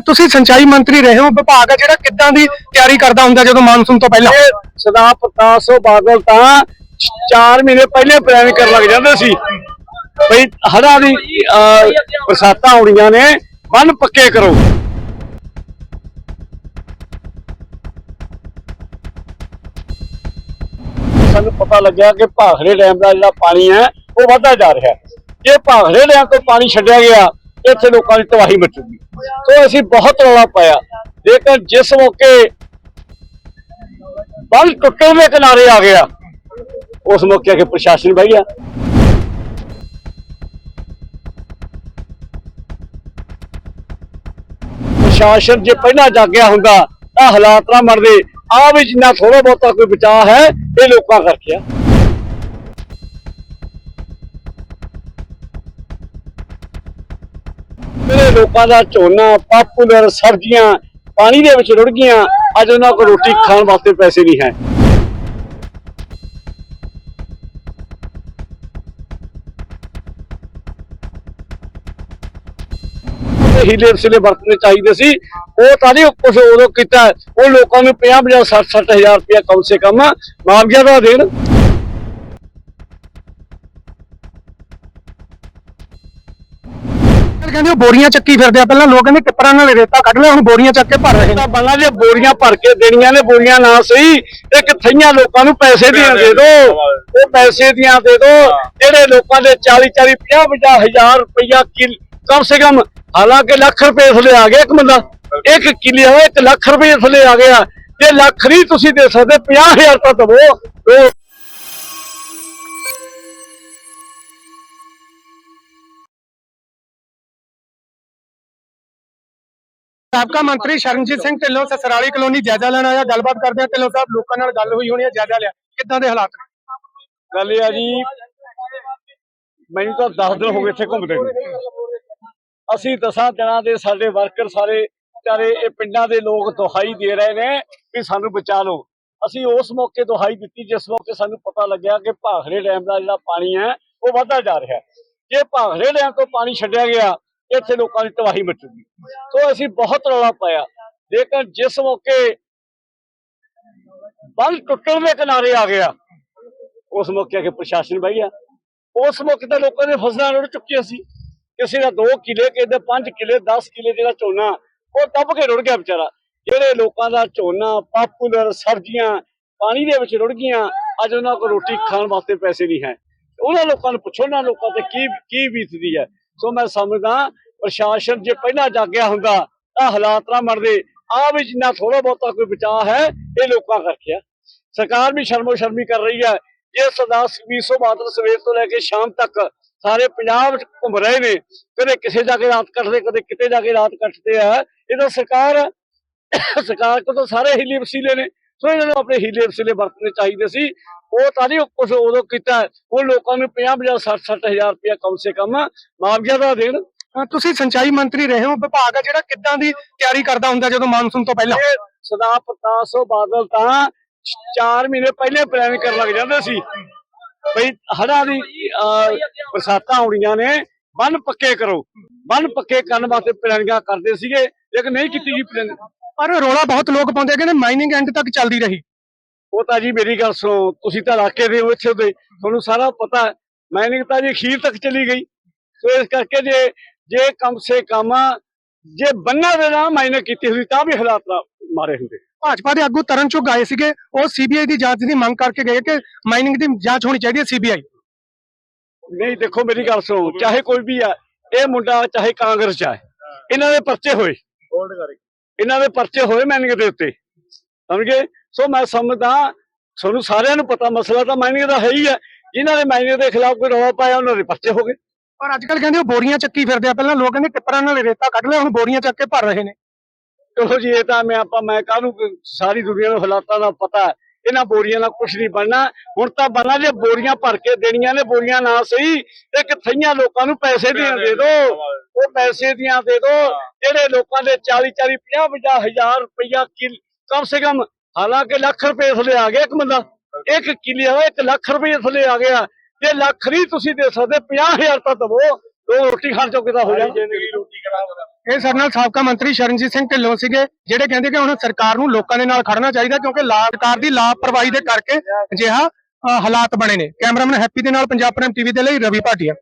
ਤੁਸੀਂ ਸਿੰਚਾਈ ਮੰਤਰੀ ਰਹੇ ਹੋ ਵਿਭਾਗ ਆ ਜਿਹੜਾ ਕਿੱਦਾਂ ਦੀ ਤਿਆਰੀ ਕਰਦਾ ਹੁੰਦਾ ਜਦੋਂ ਮਾਨਸੂਨ ਤੋਂ ਪਹਿਲਾਂ? ਸਰਦਾਰ ਪ੍ਰਕਾਸ਼ ਸਿੰਘ ਬਾਦਲ ਤਾਂ 4 ਮਹੀਨੇ ਪਹਿਲੇ ਪਲਾਨ ਕਰਨ ਲੱਗ ਜਾਂਦੇ ਸੀ। ਬਈ ਹੜ੍ਹਾਂ ਦੀ ਅਹ, ਬਰਸਾਤਾਂ ਆਉਣੀਆਂ ਨੇ ਬੰਨ ਪੱਕੇ ਕਰੋ। ਸਾਨੂੰ ਪਤਾ ਲੱਗਿਆ ਕਿ ਭਾਖੜੇ ਡੈਮ ਦਾ ਜਿਹੜਾ ਪਾਣੀ ਹੈ ਉਹ ਵਧਦਾ ਜਾ ਰਿਹਾ। ਹੈ ਜੇ ਭਾਖੜੇ ਡੈਮ ਤੋਂ ਪਾਣੀ ਛੱਡਿਆ ਗਿਆ ਇੱਥੇ ਲੋਕਾਂ ਦੀ ਤਬਾਹੀ ਮਚੂਗੀ। ਸੋ ਅਸੀਂ ਬਹੁਤ ਰੌਲਾ ਪਾਇਆ। ਲੇਕਿਨ ਜਿਸ ਮੌਕੇ ਬੰਨ ਟੁੱਟਣ ਦੇ ਕਿਨਾਰੇ ਆ ਗਿਆ, ਉਸ ਮੌਕੇ ਆ ਪ੍ਰਸ਼ਾਸਨ ਬਹਿ ਗਿਆ। ਪ੍ਰਸ਼ਾਸਨ ਜੇ ਪਹਿਲਾਂ ਜਾਗਿਆ ਹੁੰਦਾ, ਤਾਂ ਹਾਲਾਤ ਨਾ ਮਰਦੇ ਆ ਵੀ ਜਿੰਨਾ ਥੋੜਾ ਬਹੁਤਾ ਕੋਈ ਬਚਾਅ ਹੈ, ਇਹ ਲੋਕਾਂ ਕਰਕੇ ਆ। ਲੋਕਾਂ ਦਾ ਝੋਨਾ, ਪਾਪੂਲਰ ਸਬਜ਼ੀਆਂ ਪਾਣੀ ਦੇ ਵਿੱਚ ਰੁੜ ਗਈਆਂ। ਅੱਜ ਉਹਨਾਂ ਕੋਲ ਰੋਟੀ ਖਾਣ ਵਾਸਤੇ ਪੈਸੇ ਨਹੀਂ ਹੈ। ਤੇ ਹੀਲੇ ਵਸੀਲੇ ਵਰਤਨੇ ਚਾਹੀਦੇ ਸੀ। ਉਹ ਤਾਂ ਨਹੀਂ ਕੁਝ ਉਦੋਂ ਕੀਤਾ। ਉਹ ਲੋਕਾਂ ਨੂੰ 50 50 60 60 ਹਜ਼ਾਰ ਰੁਪਇਆ ਕਮ ਸੇ ਕਮ ਮੁਆਵਜ਼ਾ ਦਾ ਦੇਣ। ਕਹਿੰਦੇ ਉਹ ਬੋਰੀਆਂ ਚੱਕੀ ਫਿਰਦੇ ਆ। ਪਹਿਲਾਂ ਲੋਕ ਕਹਿੰਦੇ ਟਿੱਪਰਾਂ ਨਾਲ ਰੇਤਾ ਕੱਢ ਲਿਆ, ਹੁਣ ਬੋਰੀਆਂ ਚੱਕ ਕੇ ਭਰ ਰਹੇ ਨੇ। ਤਾਂ ਜੇ ਬੋਰੀਆਂ ਭਰ ਕੇ ਦੇਣੀਆਂ ਨੇ, ਬੋਰੀਆਂ ਨਾ ਸਹੀ ਇੱਕ ਥਈਆਂ ਲੋਕਾਂ ਨੂੰ ਪੈਸੇ ਦੀਆਂ ਦੇ ਦਿਓ ਉਹ ਪੈਸੇ ਦੀਆਂ ਦੇ ਦਿਓ ਜਿਹੜੇ ਲੋਕਾਂ ਦੇ 40 40 50 50 ਹਜ਼ਾਰ ਰੁਪਇਆ ਕਿਲ, ਕਮ ਸੇ ਕਮ, ਹਾਲਾਂਕਿ ਲੱਖ ਰੁਪਏ ਥੱਲੇ ਆ ਗਿਆ ਇੱਕ ਬੰਦਾ। ਇੱਕ ਕਿੱਲੇ ਹੋਇਆ ਇੱਕ ਲੱਖ ਰੁਪਏ ਥੱਲੇ ਆ ਗਿਆ। ਤੇ ਲੱਖ ਨਹੀਂ ਤੁਸੀਂ ਦੇ ਸਕਦੇ 50000 ਤਾਂ ਦਵੋ। ਸਾਬਕਾ ਮੰਤਰੀ ਸ਼ਰਨਜੀਤ ਸਿੰਘ ਢਿੱਲੋਂ ਸਸਰਾਲੀ ਕਲੋਨੀ ਜਾਇਜ਼ਾ ਲੈਣ ਆਇਆ। ਗੱਲਬਾਤ ਕਰਦੇ ਆ ਢਿੱਲੋਂ ਸਾਹਿਬ ਲੋਕਾਂ ਨਾਲ ਗੱਲ ਹੋਈ, ਹੋਣੀ ਹੈ ਜਾਇਜ਼ਾ ਲਿਆ। ਕਿੱਦਾਂ ਦੇ ਹਾਲਾਤ ਨੇ? ਗੱਲ ਇਹ ਆ ਜੀ, ਮੈਨੂੰ ਤਾਂ 10 ਦਿਨ ਹੋ ਗਏ ਇੱਥੇ ਘੁੰਮਦੇ ਨੂੰ। ਅਸੀਂ ਦਸਾਂ ਦਿਨਾਂ ਦੇ ਸਾਡੇ ਵਰਕਰ ਸਾਰੇ, ਵਿਚਾਰੇ ਇਹ ਪਿੰਡਾਂ ਦੇ ਲੋਕ ਦੁਹਾਈ ਦੇ ਰਹੇ ਨੇ ਵੀ ਸਾਨੂੰ ਬਚਾ ਲਓ। ਅਸੀਂ ਉਸ ਮੌਕੇ ਦੁਹਾਈ ਦਿੱਤੀ, ਜਿਸ ਮੌਕੇ ਸਾਨੂੰ ਪਤਾ ਲੱਗਿਆ ਕਿ ਭਾਖੜੇ ਡੈਮ ਦਾ ਜਿਹੜਾ ਪਾਣੀ ਹੈ, ਉਹ ਵਧਦਾ ਜਾ ਰਿਹਾ। ਜੇ ਭਾਖੜੇ ਡੈਮ ਤੋਂ ਪਾਣੀ ਛੱਡਿਆ ਗਿਆ ਇੱਥੇ ਲੋਕਾਂ ਦੀ ਤਬਾਹੀ ਮਚੂਗੀ। ਸੋ ਅਸੀਂ ਬਹੁਤ ਰੌਲਾ ਪਾਇਆ। ਲੇਕਿਨ ਜਿਸ ਮੌਕੇ ਬੰਨ ਟੁੱਟਣ ਦੇ ਕਿਨਾਰੇ ਆ ਗਿਆ, ਉਸ ਮੌਕੇ ਆ ਕੇ ਪ੍ਰਸ਼ਾਸਨ ਬਹਿ ਗਿਆ। ਉਸ ਮੌਕੇ ਤੇ ਲੋਕਾਂ ਦੇ ਫਸਲਾਂ ਰੁੜ ਚੁੱਕੀਆਂ ਸੀ। ਕਿਸੇ ਦਾ 2 ਕਿਲੇ, ਕਿਸੇ ਦਾ 5 ਕਿਲੇ 10 ਕਿਲੇ ਜਿਹੜਾ ਝੋਨਾ, ਉਹ ਦੱਬ ਕੇ ਰੁੜ ਗਿਆ ਵਿਚਾਰਾ। ਜਿਹੜੇ ਲੋਕਾਂ ਦਾ ਝੋਨਾ, ਪਾਪੂਲਰ ਸਬਜ਼ੀਆਂ ਪਾਣੀ ਦੇ ਵਿੱਚ ਰੁੜ ਗਈਆਂ, ਅੱਜ ਉਹਨਾਂ ਕੋਲ ਰੋਟੀ ਖਾਣ ਵਾਸਤੇ ਪੈਸੇ ਨਹੀਂ ਹੈ। ਉਹਨਾਂ ਲੋਕਾਂ ਨੂੰ ਪੁੱਛੋ ਨਾ ਲੋਕਾਂ ਤੇ ਕੀ ਕੀ ਬੀਤਦੀ ਹੈ। ਸੋ ਮੈਂ ਸਮਝਦਾ ਪ੍ਰਸ਼ਾਸਨ ਜੇ ਪਹਿਲਾਂ ਜਾਗਿਆ ਹੁੰਦਾ, ਤਾਂ ਹਾਲਾਤ ਨਾ ਬਣਦੇ। ਆ ਵੀ ਜਿੰਨਾ ਥੋੜਾ ਬਹੁਤਾ ਕੋਈ ਬਚਾਅ ਹੈ, ਇਹ ਲੋਕਾਂ ਕਰਕੇ ਆ। ਸਰਕਾਰ ਵੀ ਸ਼ਰਮੋ ਸ਼ਰਮੀ ਕਰ ਰਹੀ ਹੈ। ਇਹ ਸਰਦਾਰ ਸੁਖਬੀਰ ਸਿੰਘ ਬਾਦਲ ਸਵੇਰ ਤੋਂ ਲੈ ਕੇ ਸ਼ਾਮ ਤੱਕ ਸਾਰੇ ਪੰਜਾਬ ਵਿੱਚ ਘੁੰਮ ਰਹੇ ਨੇ। ਕਦੇ ਕਿਸੇ ਜਾ ਕੇ ਰਾਤ ਕੱਟਦੇ, ਕਦੇ ਕਿਤੇ ਜਾ ਕੇ ਰਾਤ ਕੱਟਦੇ ਆ। ਇਹ ਤਾਂ ਸਰਕਾਰ ਸਰਕਾਰ ਕੋਲ ਤਾਂ ਸਾਰੇ ਹੀਲੇ ਵਸੀਲੇ ਨੇ। ਸੋ ਇਹਨਾਂ ਨੂੰ ਆਪਣੇ ਹੀਲੇ ਵਸੀਲੇ ਵਰਤਣੇ ਚਾਹੀਦੇ ਸੀ। ਉਹ ਤਾਂ ਨਹੀਂ ਕੁਝ ਉਦੋਂ ਕੀਤਾ। ਉਹ ਲੋਕਾਂ ਨੂੰ 50 50 60 60 ਹਜ਼ਾਰ ਰੁਪਇਆ ਕਮ ਸੇ ਕਮ ਮੁਆਵਜ਼ਾ ਦਾ ਦੇਣ। ਤੁਸੀਂ ਸਿੰਚਾਈ ਮੰਤਰੀ ਰਹੇ ਹੋ। ਵਿਭਾਗ ਆ ਜਿਹੜਾ ਕਿੱਦਾਂ ਦੀ ਤਿਆਰੀ ਕਰਦਾ ਹੁੰਦਾ ਜਦੋਂ ਮਾਨਸੂਨ ਤੋਂ ਪਹਿਲਾਂ? ਸਰਦਾਰ ਪ੍ਰਤਾਪ ਸਿੰਘ ਬਾਦਲ ਤਾਂ 4 ਮਹੀਨੇ ਪਹਿਲੇ ਪਲਾਨ ਕਰਨ ਲੱਗ ਜਾਂਦੇ ਸੀ। ਬਈ ਹੜ੍ਹਾਂ ਦੀ ਬਰਸਾਤਾਂ ਆਉਣੀਆਂ ਨੇ ਬੰਨ ਪੱਕੇ ਕਰੋ। ਬੰਨ ਪੱਕੇ ਕਰਨ ਵਾਸਤੇ ਪਲਾਨਿੰਗਾਂ ਕਰਦੇ ਸੀਗੇ ਲੇਕਿਨ ਨਹੀਂ ਕੀਤੀ ਜੀ ਪਲਾਨ ਪਰ ਰੋਲਾ ਬਹੁਤ ਲੋਕ ਪਾਉਂਦੇ ਕਹਿੰਦੇ ਮਾਈਨਿੰਗ ਐਂਡ ਤੱਕ ਚੱਲਦੀ ਰਹੀ। ਉਹ ਤਾਂ ਜੀ ਮੇਰੀ ਗੱਲ ਸੁਣੋ ਤੁਸੀਂ ਤਾਂ ਇਲਾਕੇ ਦੇ ਹੋ ਇੱਥੇ ਦੇ ਤੁਹਾਨੂੰ ਸਾਰਾ ਪਤਾ ਹੈ। ਮਾਈਨਿੰਗ ਤਾਂ ਜੀ ਅਖੀਰ ਤੱਕ ਚਲੀ ਗਈ। ਸੋ ਇਸ ਕਰਕੇ ਜੇ ਜੇ ਕਮ ਸੇ ਕਮ ਜੇ ਬੰਨਾ ਦੇ ਨਾਲ ਮਾਈਨਿੰਗ ਕੀਤੀ ਹੁੰਦੀ ਤਾਂ ਵੀ ਹਾਲਾਤ ਮਾਰੇ ਹੁੰਦੇ। ਭਾਜਪਾ ਦੇ ਆਗੂ ਤਰਨ ਚੁੱਕ ਆਏ ਸੀਗੇ ਉਹ ਸੀਬੀਆਈ ਦੀ ਜਾਂਚ ਦੀ ਮੰਗ ਕਰਕੇ ਗਏ ਕਿ ਮਾਈਨਿੰਗ ਦੀ ਜਾਂਚ ਹੋਣੀ ਚਾਹੀਦੀ ਹੈ ਸੀਬੀਆਈ ਨਹੀਂ ਦੇਖੋ ਮੇਰੀ ਗੱਲ ਸੁਣੋ ਚਾਹੇ ਕੋਈ ਵੀ ਆ ਇਹ ਮੁੰਡਾ ਚਾਹੇ ਕਾਂਗਰਸ ਚ ਆ ਇਹਨਾਂ ਦੇ ਪਰਚੇ ਹੋਏ। ਇਹਨਾਂ ਦੇ ਪਰਚੇ ਹੋਏ ਮੈਨਿੰਗ ਦੇ ਉੱਤੇ ਸਮਝ? ਗਏ ਸੋ ਮੈਂ ਸਮਝਦਾ ਤੁਹਾਨੂੰ ਸਾਰਿਆਂ ਨੂੰ ਪਤਾ ਮਸਲਾ ਤਾਂ ਮਾਈਨਿੰਗ ਦਾ ਹੈ ਹੀ ਹੈ ਜਿਨ੍ਹਾਂ ਨੇ ਮਾਈਨਿੰਗ ਦੇ ਖਿਲਾਫ ਕੋਈ ਰੌਲਾ ਪਾਇਆ ਉਹਨਾਂ ਦੇ ਪਰਚੇ ਹੋ ਗਏ। ਪਰ ਅੱਜ ਕੱਲ ਕਹਿੰਦੇ ਉਹ ਬੋਰੀਆਂ ਚੱਕੀ ਫਿਰਦੇ ਆ। ਪਹਿਲਾਂ ਲੋਕ ਕਹਿੰਦੇ ਟਿੱਪਰਾਂ ਨਾਲ ਰੇਤਾ ਕੱਢ ਲਿਆ ਹੁਣ ਬੋਰੀਆਂ ਚੱਕ ਕੇ ਭਰ ਰਹੇ ਨੇ। ਚਲੋ ਜੀ ਇਹ ਤਾਂ ਮੈਂ ਆਪਾਂ ਮੈਂ ਕਾਹਨੂੰ ਸਾਰੀ ਦੁਨੀਆ ਨੂੰ ਹਾਲਾਤਾਂ ਦਾ ਪਤਾ ਹੈ। ਇਹਨਾਂ ਬੋਰੀਆਂ ਨਾਲ ਕੁਝ ਨਹੀਂ ਬਣਨਾ। ਹੁਣ ਤਾਂ ਬਣਨਾ ਜੇ ਬੋਰੀਆਂ ਭਰ ਕੇ ਦੇਣੀਆਂ ਨੇ ਬੋਰੀਆਂ ਨਾ ਸਹੀ ਇੱਕ ਥਈਆਂ ਲੋਕਾਂ ਨੂੰ ਪੈਸੇ ਦੀਆਂ ਦੇ ਦਿਓ। ਉਹ ਪੈਸੇ ਦੀਆਂ ਦੇ ਦਿਓ ਜਿਹੜੇ ਲੋਕਾਂ ਦੇ 40 40 50 50 ਹਜ਼ਾਰ ਰੁਪਇਆ ਕਿਲ ਕਮ ਸੇ ਕਮ ਹਾਲਾਂਕਿ ਲੱਖ ਰੁਪਏ ਥੱਲੇ ਆ ਗਿਆ ਇੱਕ ਬੰਦਾ। ਇੱਕ ਕਿੱਲੇ ਹੋਇਆ ਇੱਕ ਲੱਖ ਰੁਪਏ ਥੱਲੇ ਆ ਗਿਆ। ਜੇ ਲੱਖ ਨਹੀਂ ਤੁਸੀਂ ਦੇ ਸਕਦੇ 50000 ਤਾਂ ਦਵੋ। ਦੋ ਰੋਟੀ ਖਾਣ ਚੋਂ ਕਿਦਾ ਹੋ ਜਾਣਾ? ਇਹ ਸਾਡੇ ਨਾਲ ਸਾਬਕਾ ਮੰਤਰੀ ਸ਼ਰਨਜੀਤ ਸਿੰਘ ਢਿੱਲੋਂ ਸੀਗੇ, ਜਿਹੜੇ ਕਹਿੰਦੇ ਕਿ ਹੁਣ ਸਰਕਾਰ ਨੂੰ ਲੋਕਾਂ ਦੇ ਨਾਲ ਖੜਨਾ ਚਾਹੀਦਾ ਕਿਉਂਕਿ ਲਾ ਸਰਕਾਰ ਦੀ ਲਾਪਰਵਾਹੀ ਦੇ ਕਰਕੇ ਅਜਿਹਾ ਹਾਲਾਤ ਬਣੇ ਨੇ। ਕੈਮਰਾਮੈਨ ਹੈਪੀ ਦੇ ਨਾਲ ਪੰਜਾਬ ਪ੍ਰਾਈਮ ਟੀਵੀ ਦੇ ਲਈ ਰਵੀ ਭਾਟੀਆ।